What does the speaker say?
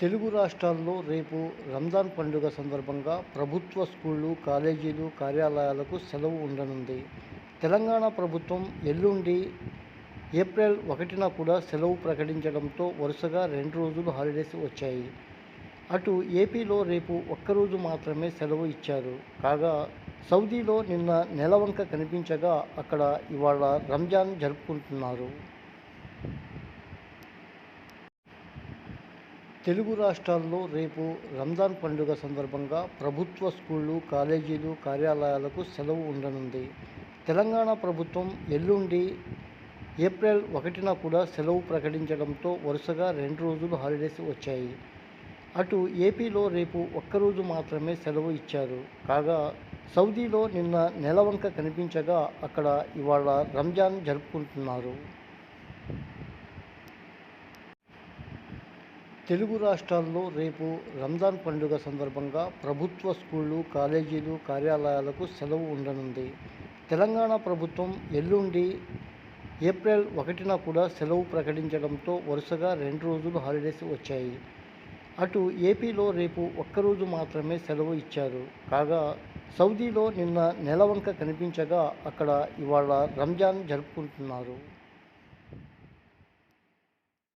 తెలుగు రాష్ట్రాల్లో రేపు రంజాన్ పండుగ సందర్భంగా ప్రభుత్వ స్కూళ్ళు కాలేజీలు కార్యాలయాలకు సెలవు ఉండనుంది. తెలంగాణ ప్రభుత్వం ఎల్లుండి ఏప్రిల్ ఒకటిన కూడా సెలవు ప్రకటించడంతో వరుసగా రెండు రోజులు హాలిడేస్ వచ్చాయి. అటు ఏపీలో రేపు ఒక్కరోజు మాత్రమే సెలవు ఇచ్చారు. కాగా సౌదీలో నిన్న నెలవంక కనిపించగా అక్కడ ఇవాళ రంజాన్ జరుపుకుంటున్నారు. తెలుగు రాష్ట్రాల్లో రేపు రంజాన్ పండుగ సందర్భంగా ప్రభుత్వ స్కూళ్ళు కాలేజీలు కార్యాలయాలకు సెలవు ఉండనుంది. తెలంగాణ ప్రభుత్వం ఎల్లుండి ఏప్రిల్ ఒకటిన కూడా సెలవు ప్రకటించడంతో వరుసగా రెండు రోజులు హాలిడేస్ వచ్చాయి. అటు ఏపీలో రేపు ఒక్కరోజు మాత్రమే సెలవు ఇచ్చారు. కాగా సౌదీలో నిన్న నెలవంక కనిపించగా అక్కడ ఇవాళ రంజాన్ జరుపుకుంటున్నారు. తెలుగు రాష్ట్రాల్లో రేపు రంజాన్ పండుగ సందర్భంగా ప్రభుత్వ స్కూళ్ళు కాలేజీలు కార్యాలయాలకు సెలవు ఉండనుంది. తెలంగాణ ప్రభుత్వం ఎల్లుండి ఏప్రిల్ ఒకటిన కూడా సెలవు ప్రకటించడంతో వరుసగా రెండు రోజులు హాలిడేస్ వచ్చాయి. అటు ఏపీలో రేపు ఒక్కరోజు మాత్రమే సెలవు ఇచ్చారు. కాగా సౌదీలో నిన్న నెలవంక కనిపించగా అక్కడ ఇవాళ రంజాన్ జరుపుకుంటున్నారు.